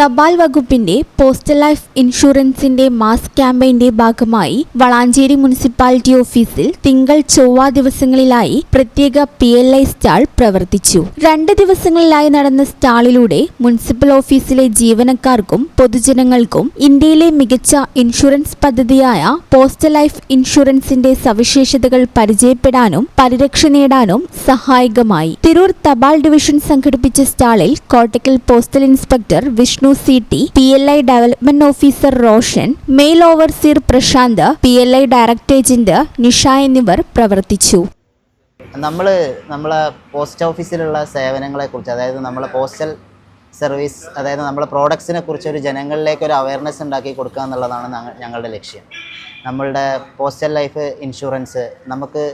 തപാൽ വകുപ്പിന്റെ postal life ഇൻഷുറൻസിന്റെ mass ക്യാമ്പയിന്റെ ഭാഗമായി വളാഞ്ചേരി മുനിസിപ്പാലിറ്റി ഓഫീസിൽ തിങ്കൾ ചൊവ്വ ദിവസങ്ങളിലായി പ്രത്യേക പി എൽ ഐ സ്റ്റാൾ പ്രവർത്തിച്ചു. രണ്ട് ദിവസങ്ങളിലായി നടന്ന സ്റ്റാളിലൂടെ മുനിസിപ്പൽ ഓഫീസിലെ ജീവനക്കാർക്കും പൊതുജനങ്ങൾക്കും ഇന്ത്യയിലെ മികച്ച ഇൻഷുറൻസ് പദ്ധതിയായ പോസ്റ്റൽ ലൈഫ് ഇൻഷുറൻസിന്റെ സവിശേഷതകൾ പരിചയപ്പെടാനും പരിരക്ഷ നേടാനും സഹായകമായി. തിരൂർ തപാൽ ഡിവിഷൻ സംഘടിപ്പിച്ച സ്റ്റാളിൽ Kottakkal postal inspector Vishnu C city P L I development officer Roshan mail overseer Prashanth P L I director agent Nisha എന്നിവർ പ്രവർത്തിച്ചു. നമ്മൾ നമ്മളെ പോസ്റ്റ് ഓഫീസിലുള്ള സേവനങ്ങളെ കുറിച്ച് അതായത് നമ്മളെ പോസ്റ്റൽ സർവീസ് അതായത് നമ്മളെ പ്രോഡക്ട്സിനെ കുറിച്ച് ഒരു ജനങ്ങളിലേക്ക് ഒരു അവയർനെസ് ഉണ്ടാക്കി കൊടുക്കുക എന്നുള്ളതാണ് ഞങ്ങളുടെ ലക്ഷ്യം. നമ്മളുടെ പോസ്റ്റൽ ലൈഫ് ഇൻഷുറൻസ് നമുക്ക്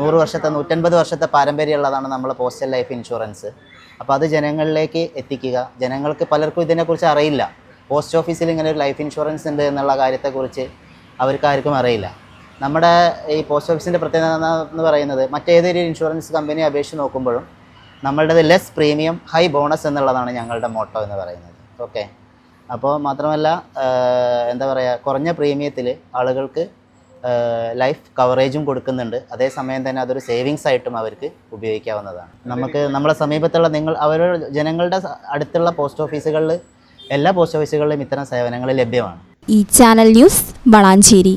നൂറ് വർഷത്തെ നൂറ്റൻപത് വർഷത്തെ പാരമ്പര്യമുള്ളതാണ് നമ്മൾ പോസ്റ്റൽ ലൈഫ് ഇൻഷുറൻസ്. അപ്പോൾ അത് ജനങ്ങളിലേക്ക് എത്തിക്കുക. ജനങ്ങൾക്ക് പലർക്കും ഇതിനെക്കുറിച്ച് അറിയില്ല. പോസ്റ്റ് ഓഫീസിൽ ഇങ്ങനെ ഒരു ലൈഫ് ഇൻഷുറൻസ് ഉണ്ട് എന്നുള്ള കാര്യത്തെക്കുറിച്ച് അവർക്ക് ആർക്കും അറിയില്ല. നമ്മുടെ ഈ പോസ്റ്റ് ഓഫീസിന്റെ പ്രത്യേകത എന്ന് പറയുന്നത് മറ്റേതൊരു ഇൻഷുറൻസ് കമ്പനി അപേക്ഷിച്ച് നോക്കുമ്പോഴും നമ്മളുടേത് ലെസ് പ്രീമിയം ഹൈ ബോണസ് എന്നുള്ളതാണ് ഞങ്ങളുടെ മോട്ടോ എന്ന് പറയുന്നത്. ഓക്കെ അപ്പോൾ മാത്രമല്ല എന്താ പറയുക കുറഞ്ഞ പ്രീമിയത്തിൽ ആളുകൾക്ക് ലൈഫ് കവറേജും കൊടുക്കുന്നുണ്ട്. അതേസമയം തന്നെ അതൊരു സേവിങ്സ് ആയിട്ടും അവർക്ക് ഉപയോഗിക്കാവുന്നതാണ്. നമുക്ക് നമ്മളെ സമീപത്തുള്ള നിങ്ങൾ അവരുടെ ജനങ്ങളുടെ അടുത്തുള്ള പോസ്റ്റ് ഓഫീസുകളിൽ എല്ലാ പോസ്റ്റ് ഓഫീസുകളിലും ഇത്തരം സേവനങ്ങൾ ലഭ്യമാണ്. ഈ channel news Valanchery.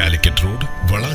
Calicut road Thanalur